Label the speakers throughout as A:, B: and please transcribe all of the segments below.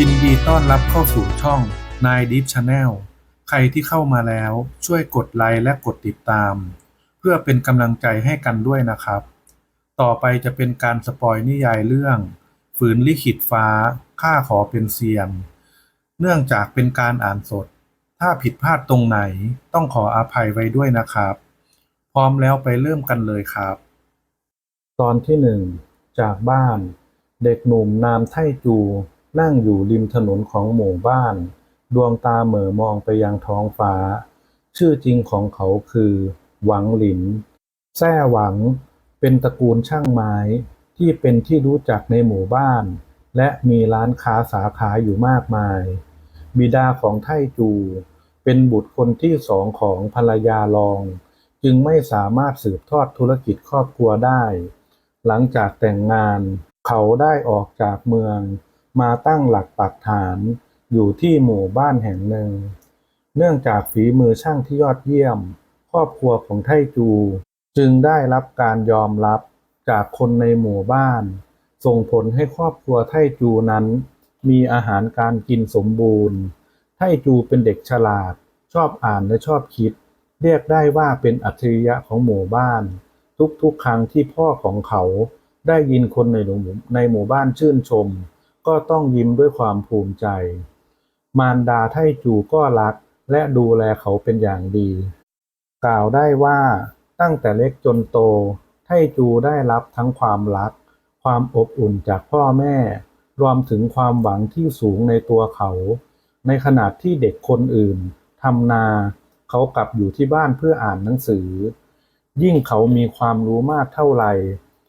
A: ยินดีต้อนรับเข้าสู่ช่องนายดิฟชาแนลใครที่เข้ามาแล้วช่วยกดไลค์และกดติดตาม เพื่อเป็นกำลังใจให้กันด้วยนะครับ ต่อไปจะเป็นการสปอยนิยายเรื่อง ฝืนลิขิตฟ้าข้าขอเป็นเซียน เนื่องจากเป็นการอ่านสด ถ้าผิดพลาดตรงไหนต้องขออภัยไว้ด้วยนะครับ พร้อมแล้วไปเริ่มกันเลยครับ ตอนที่หนึ่งจากบ้าน เด็กหนุ่มนามไทจู นั่งอยู่ริมถนนของหมู่บ้าน ดวงตาเหม่อมองไปยังท้องฟ้า ชื่อจริงของเขาคือ หวังหลิน แซ่หวัง เป็นตระกูลช่างไม้ที่เป็นที่รู้จักในหมู่บ้าน และมีร้านค้าสาขาอยู่มากมาย บิดาของไทจู เป็นบุตรคนที่สองของภรรยารอง จึงไม่สามารถสืบทอดธุรกิจครอบครัวได้ หลังจากแต่งงาน เขาได้ออกจากเมือง มาตั้งหลักปักฐานอยู่ที่หมู่บ้านแห่งหนึ่ง เนื่องจากฝีมือช่างที่ยอดเยี่ยม ครอบครัวของไทจู จึงได้รับการยอมรับจากคนในหมู่บ้าน ส่งผลให้ครอบครัวไทจูนั้น มีอาหารการกินสมบูรณ์ ไทจูเป็นเด็กฉลาด ชอบอ่านและชอบคิด เรียกได้ว่าเป็นอัจฉริยะของหมู่บ้าน ทุกๆครั้งที่พ่อของเขาได้ยินคนในหมู่ในหมู่บ้านชื่นชม ก็ต้องยิ้มด้วยความภูมิใจ มารดาไทจูก็รักและดูแลเขาเป็นอย่างดี กล่าวได้ว่าตั้งแต่เล็กจนโต ไทจูได้รับทั้งความรัก ความอบอุ่นจากพ่อแม่ รวมถึงความหวังที่สูงในตัวเขา ในขณะที่เด็กคนอื่นทำนาเขากลับอยู่ที่บ้านเพื่ออ่านหนังสือ ยิ่งเขามีความรู้มากเท่าไหร่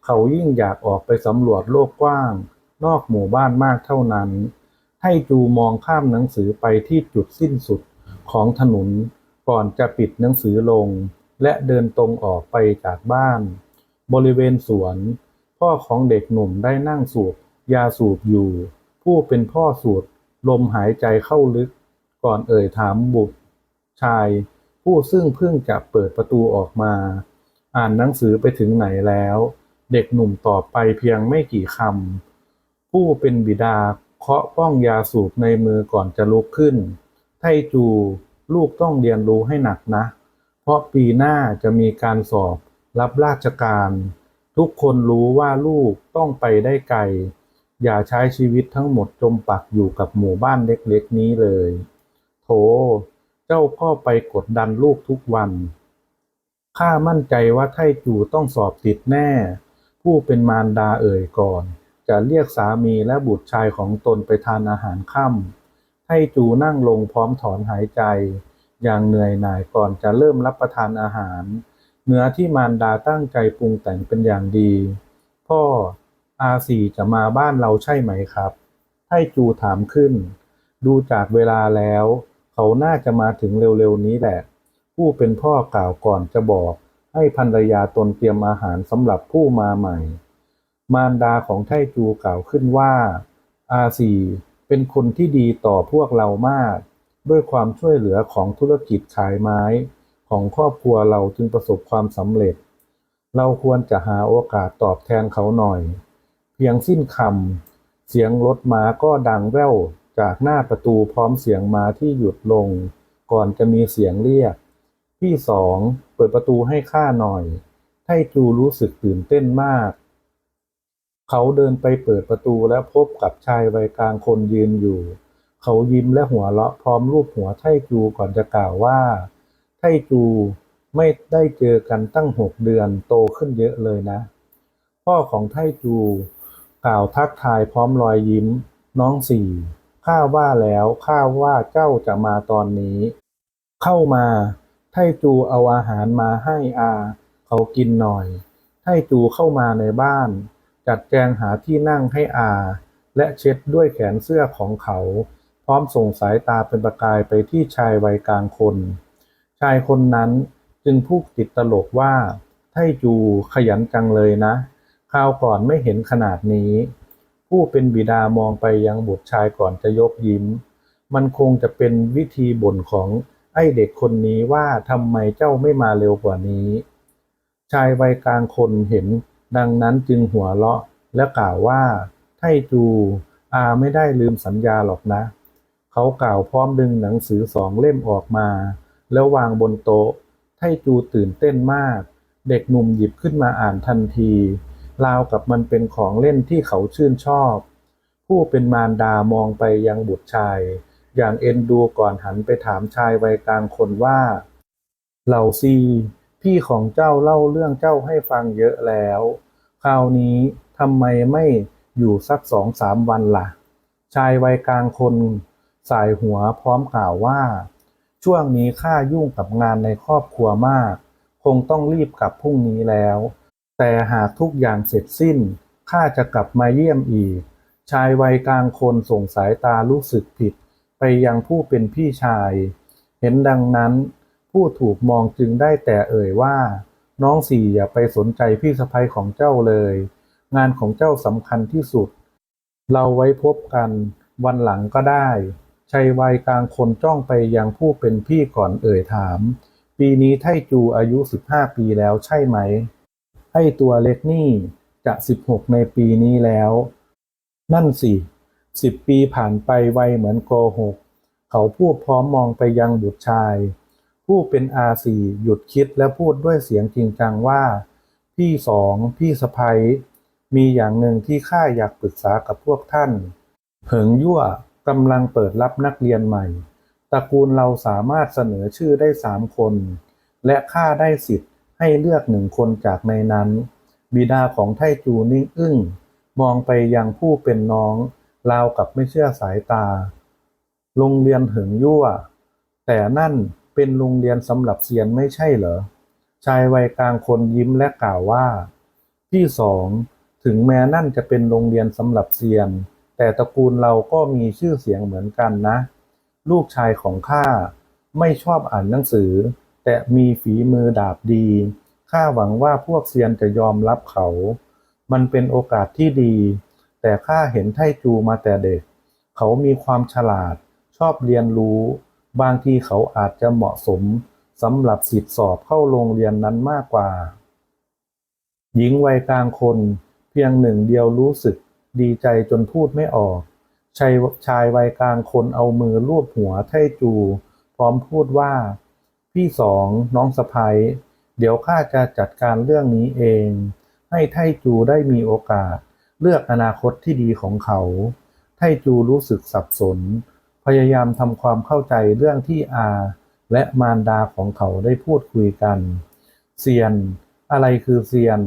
A: เขายิ่งอยากออกไปสำรวจโลกกว้าง นอกหมู่บ้านมากเท่านั้น ให้จูมองข้ามหนังสือไปที่จุดสิ้นสุดของถนนก่อนจะปิดหนังสือลง และเดินตรงออกไปจากบ้าน บริเวณสวน พ่อของเด็กหนุ่มได้นั่งสูบยาสูบอยู่ ผู้เป็นพ่อสูดลมหายใจเข้าลึก ก่อนเอ่ยถามบุตรชาย ผู้ซึ่งเพิ่งจะเปิดประตูออกมา อ่านหนังสือไปถึงไหนแล้ว เด็กหนุ่มตอบไปเพียงไม่กี่คำ ผู้เป็นบิดาเคาะป้องยาสูบในมือก่อนจะลุกขึ้น ไทจู ลูกต้องเรียนรู้ให้หนักนะ เพราะปีหน้าจะมีการสอบรับราชการ ทุกคนรู้ว่าลูกต้องไปได้ไกล อย่าใช้ชีวิตทั้งหมดจมปักอยู่กับหมู่บ้านเล็กๆนี้เลย โถ เจ้าก็ไปกดดันลูกทุกวัน ข้ามั่นใจว่าไทจูต้องสอบติดแน่ ผู้เป็นมารดาเอ่ยก่อน จะเรียกสามีและบุตรชายของตนไปทานอาหารค่ำไทจูนั่งลงพร้อมถอนหายใจ อย่างเหนื่อยหน่ายก่อนจะเริ่มรับประทานอาหาร เนื้อที่มารดาตั้งใจปรุงแต่งเป็นอย่างดี พ่ออาสีจะมาบ้านเราใช่ไหมครับไทจูถามขึ้น ดูจากเวลาแล้ว เขาน่าจะมาถึงเร็วๆนี้แหละ ผู้เป็นพ่อกล่าวก่อนจะบอก ให้ภรรยาตนเตรียมอาหารสำหรับผู้มาใหม่ มารดาของไทจูกล่าวขึ้นว่าอาซีเป็นคนที่ดีต่อพวกเรามาก ด้วยความช่วยเหลือของธุรกิจขายไม้ ของครอบครัวเราจึงประสบความสำเร็จ เราควรจะหาโอกาสตอบแทนเขาหน่อย เพียงสิ้นคำเสียงรถม้าก็ดังแว่วจากหน้าประตูพร้อมเสียงม้าที่หยุดลง ก่อนจะมีเสียงเรียก พี่สองเปิดประตูให้ข้าหน่อย ไทจูรู้สึกตื่นเต้นมาก เขาเดินไปเปิดประตูและพบกับชายวัยกลางคนยืนอยู่ เขายิ้มและหัวเราะพร้อมรูปหัวไทจูก่อนจะกล่าวว่า ไทจูไม่ได้เจอกันตั้งหกเดือนโตขึ้นเยอะเลยนะ พ่อของไทจู กล่าวทักทายพร้อมรอยยิ้ม น้องสี่ข้าว่าแล้วข้าว่าเจ้าจะมาตอนนี้ เข้ามา ไทจูเอาอาหารมาให้อา เขากินหน่อย ไทจูเข้ามาในบ้าน จัดแจงหาที่นั่งให้อา และเช็ดด้วยแขนเสื้อของเขา พร้อมส่งสายตาเป็นประกายไปที่ชายวัยกลางคน ชายคนนั้นจึงพูดติดตลกว่า ไทจูขยันจังเลยนะ คราวก่อนไม่เห็นขนาดนี้ ผู้เป็นบิดามองไปยังบุตรชายก่อนจะยกยิ้ม มันคงจะเป็นวิธีบ่นของไอ้เด็กคนนี้ว่าทำไมเจ้าไม่มาเร็วกว่านี้ ชายวัยกลางคนเห็น ดังนั้นจึงหัวเราะและกล่าวว่า ไทจู
B: อาไม่ได้ลืมสัญญาหรอกนะ เขากล่าวพร้อมดึงหนังสือสองเล่มออกมา แล้ววางบนโต๊ะ ไทจูตื่นเต้นมาก เด็กหนุ่มหยิบขึ้นมาอ่านทันที ราวกับมันเป็นของเล่นที่เขาชื่นชอบ ผู้เป็นมารดามองไปยังบุตรชาย อย่างเอ็นดูก่อนหันไปถามชายวัยกลางคนว่า เหล่าซี พี่ของเจ้าเล่าเรื่องเจ้าให้ฟังเยอะแล้ว คราวนี้ทำไมไม่อยู่สักสองสามวันล่ะ ชายวัยกลางคนสายหัวพร้อมกล่าวว่า ช่วงนี้ข้ายุ่งกับงานในครอบครัวมาก คงต้องรีบกลับพรุ่งนี้แล้ว แต่หากทุกอย่างเสร็จสิ้นข้าจะกลับมาเยี่ยมอีก ชายวัยกลางคนส่งสายตารู้สึกผิด ไปยังผู้เป็นพี่ชาย เห็นดังนั้น ผู้ถูกมองจึงได้แต่เอ่ยว่า น้องสี่อย่าไปสนใจพี่สะใภ้ของเจ้าเลย งานของเจ้าสำคัญที่สุด เราไว้พบกันวันหลังก็ได้ชายวัยกลางคนจ้องไปยังผู้เป็นพี่ก่อนเอ่ยถาม ปีนี้ไทจูอายุ 15 ปีแล้วใช่ไหม ไอ้ตัวเล็กนี่จะ 16 ในปีนี้แล้ว นั่นสิสิบปีผ่านไปไวเหมือนโกหก เขาพูดพร้อมมองไปยังบุตรชาย ผู้เป็นอาสีหยุดคิดและพูดด้วยเสียงจริงจังว่า พี่สองพี่สะพ้ยมีอย่างหนึ่งที่ข้าอยากปรึกษากับพวกท่านเผิงยั่วกำลังเปิดรับนักเรียนใหม่ตระกูลเราสามารถเสนอชื่อได้สามคน และข้าได้สิทธิ์ให้เลือกหนึ่งคนจากในนั้น บิดาของไทจูนิ่งอึ้งมองไปยังผู้เป็นน้องราวกับไม่เชื่อสายตา โรงเรียนเหิงยั่ว แต่นั่น เป็นโรงเรียนสำหรับเซียนไม่ใช่เหรอ ชายวัยกลางคนยิ้มและกล่าวว่า พี่สอง ถึงแม้นั่นจะเป็นโรงเรียนสำหรับเซียน แต่ตระกูลเราก็มีชื่อเสียงเหมือนกันนะ ลูกชายของข้าไม่ชอบอ่านหนังสือ แต่มีฝีมือดาบดี ข้าหวังว่าพวกเซียนจะยอมรับเขา มันเป็นโอกาสที่ดี แต่ข้าเห็นไทจูมาแต่เด็ก เขามีความฉลาด ชอบเรียนรู้ บางทีเขาอาจจะเหมาะสมสำหรับสิทธิสอบเข้าโรงเรียนนั้นมากกว่า หญิงวัยกลางคนเพียงหนึ่งเดียวรู้สึกดีใจจนพูดไม่ออกชายชายวัยกลางคนเอามือลูบหัวไทจู พร้อมพูดว่า พี่สองน้องสะพ้ยเดี๋ยวข้าจะจัดการเรื่องนี้เอง ให้ไทจูได้มีโอกาส เลือกอนาคตที่ดีของเขา ไทจูรู้สึกสับสน ยายามทำความเข้าใจเรื่องที่อาและมารดาของเขาได้พูดคุยกัน เซียน อะไรคือเซียน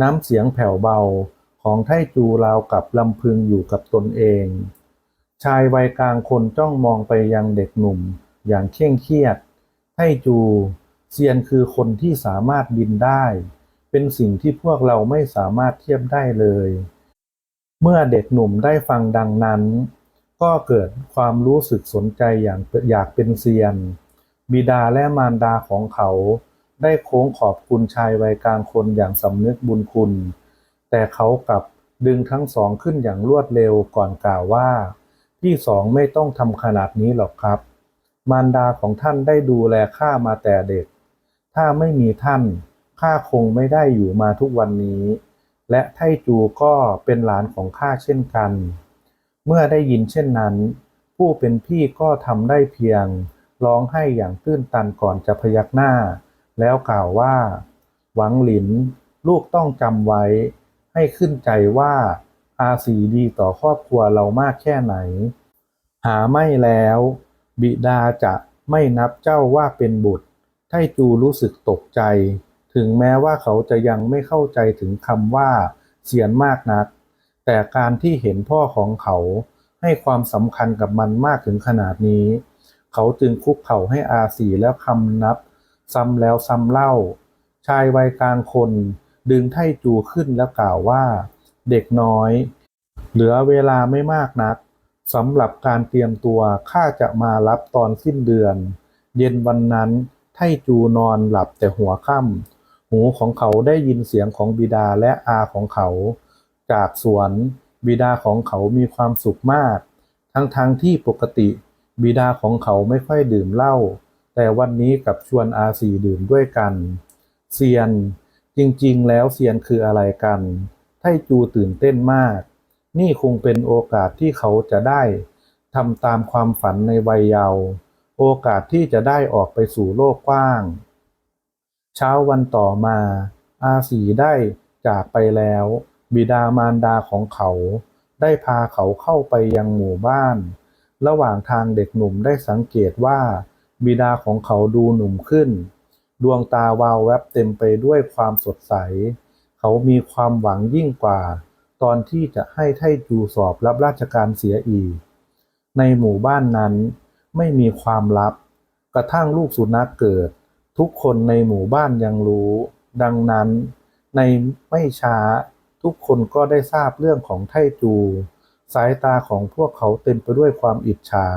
B: น้ำเสียงแผ่วเบาของไทจูราวกับลำพึงอยู่กับตนเอง ชายวัยกลางคนจ้องมองไปยังเด็กหนุ่ม อย่างเคร่งเครียดไทจูเซียนคือคนที่สามารถบินได้ เป็นสิ่งที่พวกเราไม่สามารถเทียบได้เลย เมื่อเด็กหนุ่มได้ฟังดังนั้น ก็เกิดความรู้สึกสนใจอย่างอยากเป็นเซียน บิดาและมารดาของเขา ได้โค้งขอบคุณชายวัยกลางคนอย่างสำนึกบุญคุณ แต่เขากลับดึงทั้งสองขึ้นอย่างรวดเร็วก่อนกล่าวว่า พี่สองไม่ต้องทำขนาดนี้หรอกครับ มารดาของท่านได้ดูแลข้ามาแต่เด็ก ถ้าไม่มีท่านข้าคงไม่ได้อยู่มาทุกวันนี้ และไทจูก็เป็นหลานของข้าเช่นกัน เมื่อได้ยินเช่นนั้น ผู้เป็นพี่ก็ทำได้เพียง ร้องไห้อย่างตื้นตันก่อนจะพยักหน้า แล้วกล่าวว่า หวังหลิน ลูกต้องจำไว้ ให้ขึ้นใจว่าอาสีดีต่อครอบครัวเรามากแค่ไหน หาไม่แล้ว บิดาจะไม่นับเจ้าว่าเป็นบุตร ไทจูรู้สึกตกใจ ถึงแม้ว่าเขาจะยังไม่เข้าใจถึงคำว่าเสียนมากนัก แต่การที่เห็นพ่อของเขาให้ความสำคัญกับมันมากถึงขนาดนี้ เขาจึงคุกเข่าให้อาสีแล้วคำนับ ซ้ำแล้วซ้ำเล่า ชายวัยกลางคนดึงไทจูขึ้นแล้วกล่าวว่า เด็กน้อย เหลือเวลาไม่มากนักสำหรับการเตรียมตัวข้าจะมารับตอนสิ้นเดือน เย็นวันนั้นไทจูนอนหลับแต่หัวค่ำหูของเขาได้ยินเสียงของบิดาและอาของเขา จากสวน บิดาของเขามีความสุขมาก ทั้งๆทที่ปกติ บิดาของเขาไม่ค่อยดื่มเหล้าแต่วันนี้กับชวนอาสีดื่มด้วยกันเซียน จริงๆ แล้วเซียนคืออะไรกัน ไทจูตื่นเต้นมาก นี่คงเป็นโอกาสที่เขาจะได้ทำตามความฝันในวัยเยาว์โอกาสที่จะได้ออกไปสู่โลกกว้าง เช้าวันต่อมา อาสีได้จากไปแล้ว บิดามารดาของเขาได้พาเขาเข้าไปยังหมู่บ้าน ระหว่างทางเด็กหนุ่มได้สังเกตว่า บิดาของเขาดูหนุ่มขึ้น ดวงตาวาวแวบเต็มไปด้วยความสดใส เขามีความหวังยิ่งกว่า ตอนที่จะให้ไทจูสอบรับราชการเสียอีก ในหมู่บ้านนั้นไม่มีความลับ กระทั่งลูกสุนัขเกิด ทุกคนในหมู่บ้านยังรู้ ดังนั้นในไม่ช้า ทุกคนก็ได้ทราบเรื่องของไทจู สายตาของพวกเขาเต็มไปด้วยความอิจฉา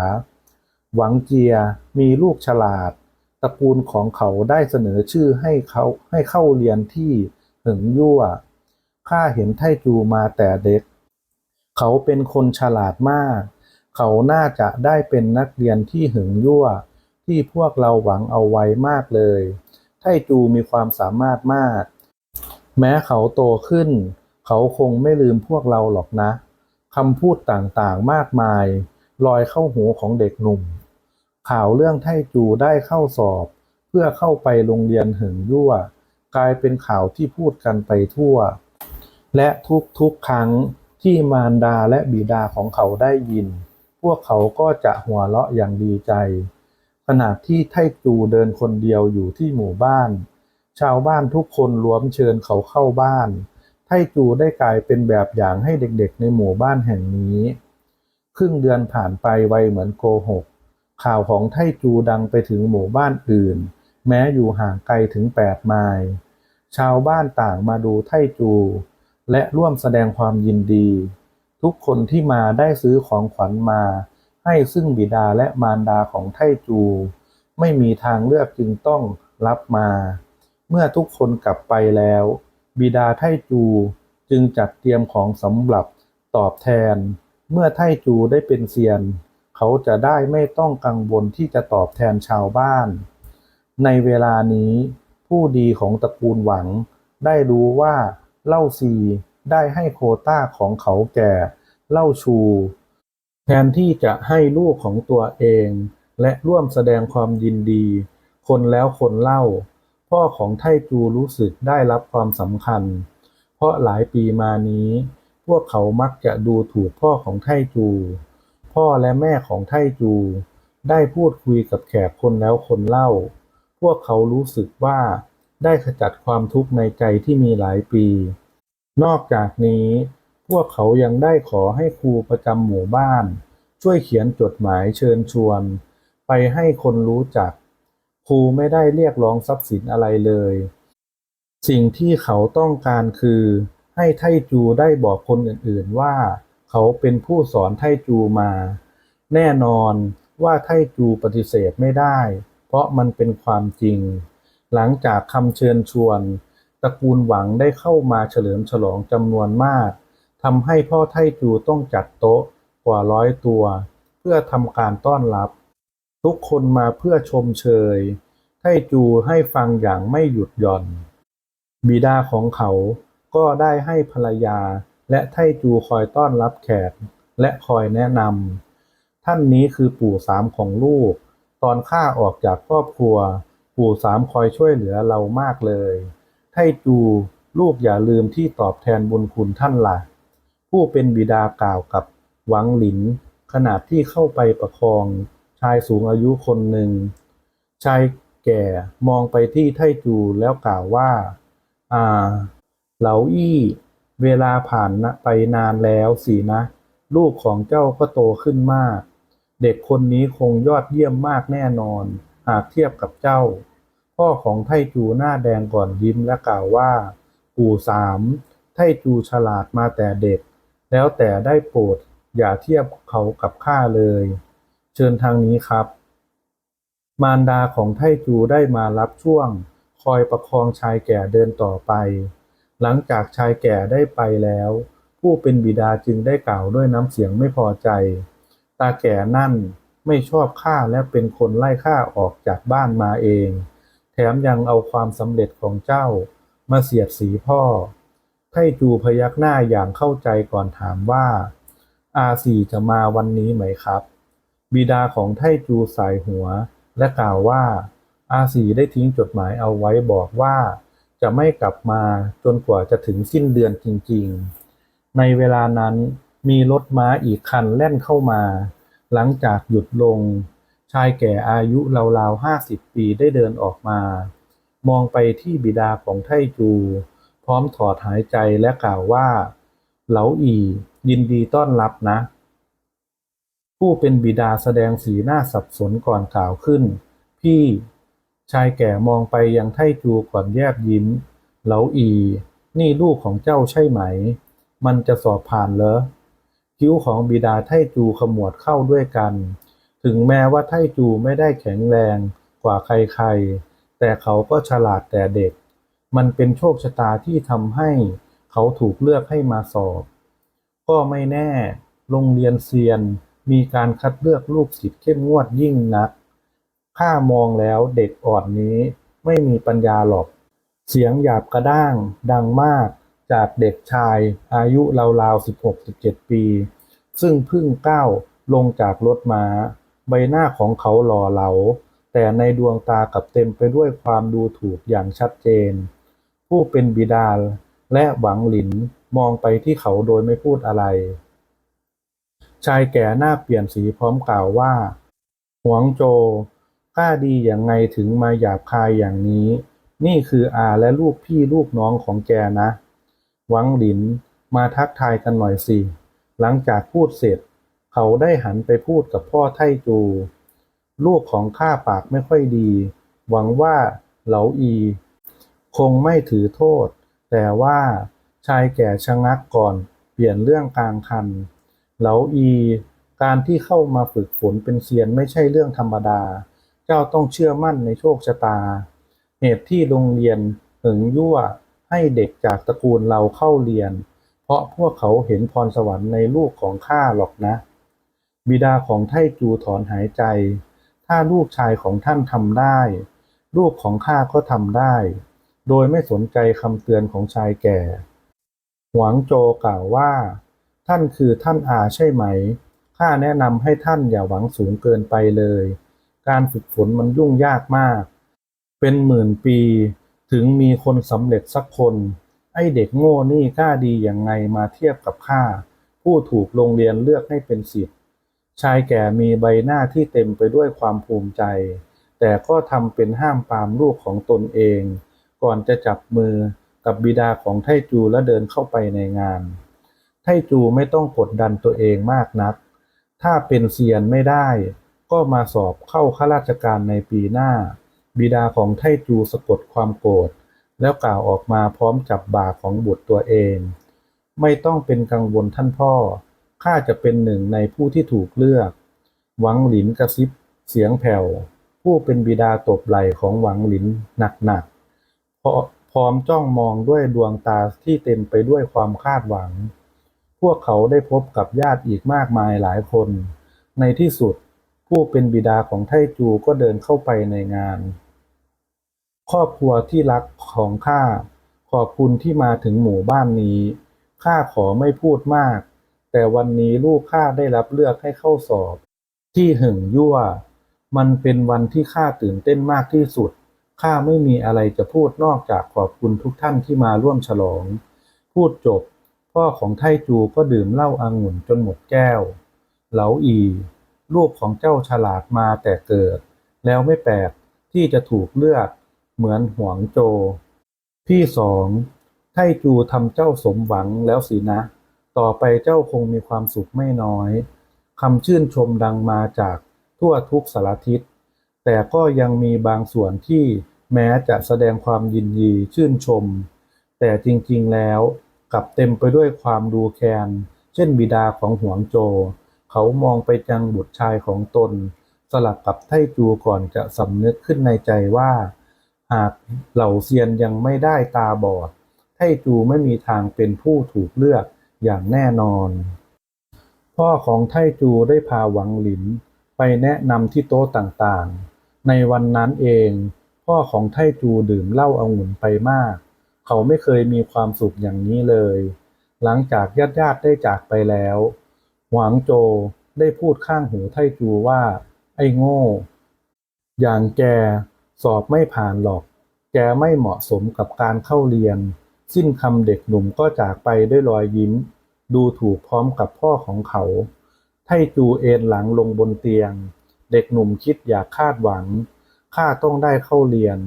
B: หวังเจียมีลูกฉลาด ตระกูลของเขาได้เสนอชื่อให้เขาให้เข้าเรียนที่หิงยั่ว ข้าเห็นไทจูมาแต่เด็ก เขาเป็นคนฉลาดมาก เขาน่าจะได้เป็นนักเรียนที่หิงยั่ว ที่พวกเราหวังเอาไว้มากเลย ไทจูมีความสามารถมาก แม้เขาโตขึ้น เขาคงไม่ลืมพวกเราหรอกนะคำพูดต่างๆมากมาย ลอยเข้าหูของเด็กหนุ่ม ข่าวเรื่องไทจูได้เข้าสอบ เพื่อเข้าไปโรงเรียนเหิงยั่ว กลายเป็นข่าวที่พูดกันไปทั่ว และทุกๆครั้งที่มารดาและบิดาของเขาได้ยิน พวกเขาก็จะหัวเราะอย่างดีใจ ขณะที่ไทจูเดินคนเดียวอยู่ที่หมู่บ้าน ชาวบ้านทุกคนล้วมเชิญเขาเข้าบ้าน ไทจูได้กลายเป็นแบบอย่างให้เด็กๆ ในหมู่บ้านแห่งนี้ ครึ่งเดือนผ่านไปไวเหมือนโกหก ข่าวของไทจูดังไปถึงหมู่บ้านอื่น แม้อยู่ห่างไกลถึงแปดไมล์ชาวบ้านต่างมาดูไทจู และร่วมแสดงความยินดี ทุกคนที่มาได้ซื้อของขวัญมา ให้ซึ่งบิดาและมารดาของไทจู ไม่มีทางเลือกจึงต้องรับมา เมื่อทุกคนกลับไปแล้ว บิดาไทจูจึงจัดเตรียมของสำหรับตอบแทน เมื่อไทจูได้เป็นเซียน เขาจะได้ไม่ต้องกังวลที่จะตอบแทนชาวบ้าน ในเวลานี้ผู้ดีของตระกูลหวัง ได้รู้ว่าเล่าซีได้ให้โคต้าของเขาแก่เล่าชู แทนที่จะให้ลูกของตัวเอง และร่วมแสดงความยินดี คนแล้วคนเล่า พ่อของไทจูรู้สึกได้รับความสำคัญ เพราะหลายปีมานี้ พวกเขามักจะดูถูกพ่อของไทจู พ่อและแม่ของไทจู ได้พูดคุยกับแขกคนแล้วคนเล่า พวกเขารู้สึกว่าได้ขจัดความทุกข์ในใจที่มีหลายปี นอกจากนี้ พวกเขายังได้ขอให้ครูประจำหมู่บ้าน ช่วยเขียนจดหมายเชิญชวน ไปให้คนรู้จัก รูไม่ได้เรียกร้องทรัพย์สินอะไรเลย สิ่งที่เขาต้องการคือ ให้ไทจูได้บอกคนอื่นๆว่า เขาเป็นผู้สอนไทจูมา แน่นอนว่าไทจูปฏิเสธไม่ได้ เพราะมันเป็นความจริง หลังจากคำเชิญชวนตระกูลหวังได้เข้ามาเฉลิมฉลองจำนวนมากทำให้พ่อไทจูต้องจัดโต๊ะกว่าร้อยตัว เพื่อทำการต้อนรับ ทุกคนมาเพื่อชมเชยไทจูให้ฟังอย่างไม่หยุดหย่อน บิดาของเขาก็ได้ให้ภรรยาและไทจูคอยต้อนรับแขกและคอยแนะนำท่านนี้คือปู่สามของลูก ตอนข้าออกจากครอบครัว ปู่สามคอยช่วยเหลือเรามากเลย ไทจูลูกอย่าลืมที่ตอบแทนบุญคุณท่านละ่ะ ผู้เป็นบิดากล่าวกับหวังหลิน ขณะที่เข้าไปประคอง ชายสูงอายุคนหนึ่ง ชายแก่มองไปที่ไทจูแล้วกล่าวว่า อ่า เหลาอี้ เวลาผ่านนะไปนานแล้วสินะ ลูกของเจ้าก็โตขึ้นมาก เด็กคนนี้คงยอดเยี่ยมมากแน่นอน หากเทียบกับเจ้า พ่อของไทจูหน้าแดงก่อนยิ้มและกล่าวว่า ปู่สาม ไทจูฉลาดมาแต่เด็ก แล้วแต่ได้โปรดอย่าเทียบเขากับข้าเลย เชิญทางนี้ครับ มารดาของไทจูได้มารับช่วง คอยประคองชายแก่เดินต่อไป หลังจากชายแก่ได้ไปแล้ว ผู้เป็นบิดาจึงได้กล่าวด้วยน้ำเสียงไม่พอใจ ตาแก่นั่นไม่ชอบข้าและเป็นคนไล่ข้าออกจากบ้านมาเอง แถมยังเอาความสำเร็จของเจ้า มาเสียดสีพ่อไทจูพยักหน้าอย่างเข้าใจก่อนถามว่าอาสีจะมาวันนี้ไหมครับ บิดาของไทจูสายหัว และกล่าวว่า อาสีได้ทิ้งจดหมายเอาไว้บอกว่า จะไม่กลับมาจนกว่าจะถึงสิ้นเดือนจริงๆ ในเวลานั้นมีรถม้าอีกคันแล่นเข้ามา หลังจากหยุดลง ชายแก่อายุราวๆห้าสิบปีได้เดินออกมา มองไปที่บิดาของไทจู พร้อมถอดหายใจและกล่าวว่า เหลาอียินดีต้อนรับนะ ผู้เป็นบิดาแสดงสีหน้าสับสนก่อนกล่าวขึ้น พี่ ชายแก่มองไปยังไทจูก่อนแยบยิ้ม เหลาอี นี่ลูกของเจ้าใช่ไหม มันจะสอบผ่านเหรอคิ้วของบิดาไทจูขมวดเข้าด้วยกัน ถึงแม้ว่าไทจูไม่ได้แข็งแรงกว่าใครๆ แต่เขาก็ฉลาดแต่เด็ก มันเป็นโชคชะตาที่ทำให้เขาถูกเลือกให้มาสอบ ก็ไม่แน่ โรงเรียนเซียน มีการคัดเลือกลูกศิษย์เข้มงวดยิ่งนัก ข้ามองแล้วเด็กอ่อนนี้ไม่มีปัญญาหรอก เสียงหยาบกระด้าง ดังมากจากเด็กชายอายุราวๆ16-17ปี ซึ่งเพิ่งก้าวลงจากรถม้า ใบหน้าของเขาหล่อเหลา แต่ในดวงตากับเต็มไปด้วยความดูถูกอย่างชัดเจน ผู้เป็นบิดาและหวังหลินมองไปที่เขาโดยไม่พูดอะไร ชายแก่หน้าเปลี่ยนสีพร้อมกล่าวว่าหวงโจกล้าดีอย่างไงถึงมาหยาบคายอย่างนี้ นี่คืออาและลูกพี่ลูกน้องของแกนะ หวังหลินมาทักทายกันหน่อยสิ หลังจากพูดเสร็จ เขาได้หันไปพูดกับพ่อไทจู ลูกของข้าปากไม่ค่อยดี หวังว่าเหลาอี คงไม่ถือโทษ แต่ว่าชายแก่ชะงักก่อน เปลี่ยนเรื่องกลางคัน เหลาอีการที่เข้ามาฝึกฝนเป็นเซียนไม่ใช่เรื่องธรรมดา เจ้าต้องเชื่อมั่นในโชคชะตา เหตุที่โรงเรียนหึงยั่วให้เด็กจากตระกูลเราเข้าเรียน เพราะพวกเขาเห็นพรสวรรค์ในลูกของข้าหรอกนะ บิดาของไทจูถอนหายใจ ถ้าลูกชายของท่านทำได้ ลูกของข้าก็ทำได้ โดยไม่สนใจคำเตือนของชายแก่ หวังโจกล่าวว่า ท่านคือท่านอาใช่ไหม ข้าแนะนำให้ท่านอย่าหวังสูงเกินไปเลย การฝึกฝนมันยุ่งยากมาก เป็นหมื่นปี ถึงมีคนสำเร็จสักคน ไอเด็กโง่นี่กล้าดีอย่างไงมาเทียบกับข้า ผู้ถูกโรงเรียนเลือกให้เป็นศิษย์ชายแก่มีใบหน้าที่เต็มไปด้วยความภูมิใจ แต่ก็ทำเป็นห้ามปามลูกของตนเอง ก่อนจะจับมือกับบิดาของไทจูและเดินเข้าไปในงาน ไทจูไม่ต้องกดดันตัวเองมากนัก ถ้าเป็นเซียนไม่ได้ ก็มาสอบเข้าข้าราชการในปีหน้า บิดาของไทจูสะกดความโกรธแล้วกล่าวออกมาพร้อมจับบ่าของบุตรตัวเอง ไม่ต้องเป็นกังวลท่านพ่อ ข้าจะเป็นหนึ่งในผู้ที่ถูกเลือก หวังหลินกระซิบ เสียงแผ่ว ผู้เป็นบิดาตบไหล่ของหวังหลินหนักๆพพร้อมจ้องมองด้วยดวงตาที่เต็มไปด้วยความคาดหวัง พวกเขาได้พบกับญาติอีกมากมายหลายคน ในที่สุด ผู้เป็นบิดาของไทจูก็เดินเข้าไปในงาน ครอบครัวที่รักของข้าขอบคุณที่มาถึงหมู่บ้านนี้ข้าขอไม่พูดมาก แต่วันนี้ลูกข้าได้รับเลือกให้เข้าสอบ ที่หึงยั่ว มันเป็นวันที่ข้าตื่นเต้นมากที่สุดข้าไม่มีอะไรจะพูดนอกจากขอบคุณทุกท่านที่มาร่วมฉลอง พูดจบ พ่อของไทจูก็ดื่มเหล้าอางุ่นจนหมดแก้ว เหลาอี ลูกของเจ้าฉลาดมาแต่เกิด แล้วไม่แปลกที่จะถูกเลือกเหมือนหวงโจ พี่สองไทจูทำเจ้าสมหวังแล้วสินะ ต่อไปเจ้าคงมีความสุขไม่น้อยคำชื่นชมดังมาจากทั่วทุกสารทิศ แต่ก็ยังมีบางส่วนที่แม้จะแสดงความยินดีชื่นชม แต่จริงๆแล้ว กลับเต็มไปด้วยความดูแคลนเช่นบิดาของหวงโจ เขามองไปยังบุตรชายของตน สลับกับไทจูก่อนจะสำนึกขึ้นในใจว่า หากเหล่าเซียนยังไม่ได้ตาบอด ไทจูไม่มีทางเป็นผู้ถูกเลือกอย่างแน่นอน พ่อของไทจูได้พาหวังหลิน ไปแนะนำที่โต๊ะต่างๆ ในวันนั้นเอง พ่อของไทจูดื่มเหล้าองุ่นไปมาก เขาไม่เคยมีความสุขอย่างนี้เลย หลังจากญาติญาติๆได้จากไปแล้ว หวางโจได้พูดข้างหูไทจูว่า ไอ้โง่ อย่างแกสอบไม่ผ่านหรอก แกไม่เหมาะสมกับการเข้าเรียน สิ้นคำเด็กหนุ่มก็จากไปด้วยรอยยิ้ม ดูถูกพร้อมกับพ่อของเขา ไทจูเอนหลังลงบนเตียง เด็กหนุ่มคิดอยากคาดหวัง ข้าต้องได้เข้าเรียน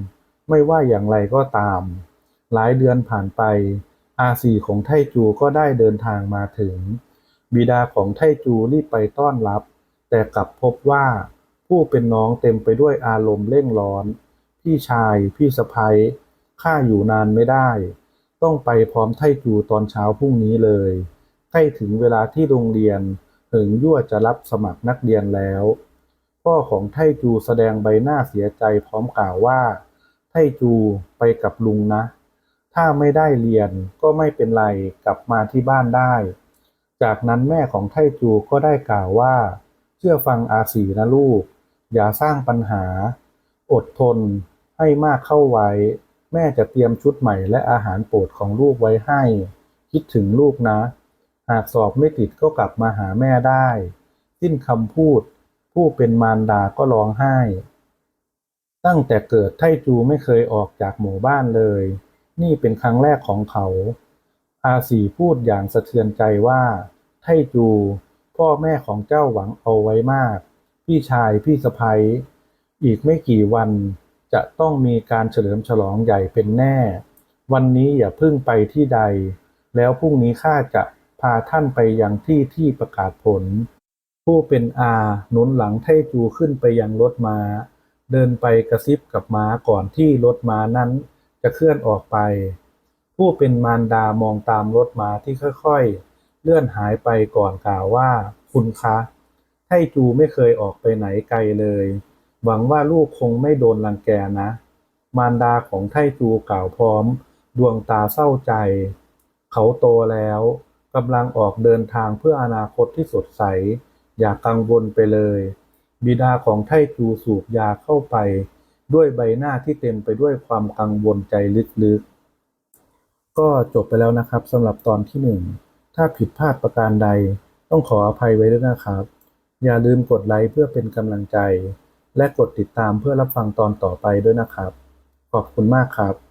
B: ไม่ว่าอย่างไรก็ตาม หลายเดือนผ่านไป อาสีของไทจูก็ได้เดินทางมาถึง บิดาของไทจูรีบไปต้อนรับ แต่กลับพบว่าผู้เป็นน้องเต็มไปด้วยอารมณ์เร่งร้อน พี่ชาย พี่สะพ้ยข้าอยู่นานไม่ได้ ต้องไปพร้อมไทจูตอนเช้าพรุ่งนี้เลย ใกล้ถึงเวลาที่โรงเรียนเหิงยั่วจะรับสมัครนักเรียนแล้ว พ่อของไทจูแสดงใบหน้าเสียใจพร้อมกล่าวว่า ไทจูไปกับลุงนะ ถ้าไม่ได้เรียนก็ไม่เป็นไรกลับมาที่บ้านได้ จากนั้นแม่ของไทจูก็ได้กล่าวว่า เชื่อฟังอาสีนะลูก อย่าสร้างปัญหา อดทนให้มากเข้าไว้ แม่จะเตรียมชุดใหม่และอาหารโปรดของลูกไว้ให้ คิดถึงลูกนะ หากสอบไม่ติดก็กลับมาหาแม่ได้ สิ้นคำพูด ผู้เป็นมารดาก็ร้องไห้ ตั้งแต่เกิดไทจูไม่เคยออกจากหมู่บ้านเลย นี่เป็นครั้งแรกของเขา อาสีพูดอย่างสะเทือนใจว่า ไทจู พ่อแม่ของเจ้าหวังเอาไว้มาก พี่ชายพี่สะพ้ยอีกไม่กี่วันจะต้องมีการเฉลิมฉลองใหญ่เป็นแน่ วันนี้อย่าพิ่งไปที่ใด แล้วพรุ่งนี้ข้าจะพาท่านไปยังที่ที่ประกาศผล ผู้เป็นอาหนุนหลังไทจูขึ้นไปยังรถม้า เดินไปกระซิบกับม้าก่อนที่รถม้านั้น จะเคลื่อนออกไป ผู้เป็นมารดามองตามรถม้าที่ค่อยๆ เลื่อนหายไปก่อนกล่าวว่า คุณคะไทจูไม่เคยออกไปไหนไกลเลย หวังว่าลูกคงไม่โดนรังแกนะ มารดาของไทจูกล่าวพร้อม ดวงตาเศร้าใจ เขาโตแล้วกำลังออกเดินทางเพื่ออนาคตที่สดใส อย่ากังวลไปเลย บิดาของไทจูสูบยาเข้าไป ด้วยใบหน้าที่เต็มไปด้วยความกังวลใจลึกๆ ก็จบไปแล้วนะครับสำหรับตอนที่หนึ่งถ้าผิดพลาดประการใด ต้องขออภัยไว้ด้วยนะครับ อย่าลืมกดไลค์เพื่อเป็นกำลังใจ และกดติดตามเพื่อรับฟังตอนต่อไปด้วยนะครับ ขอบคุณมากครับ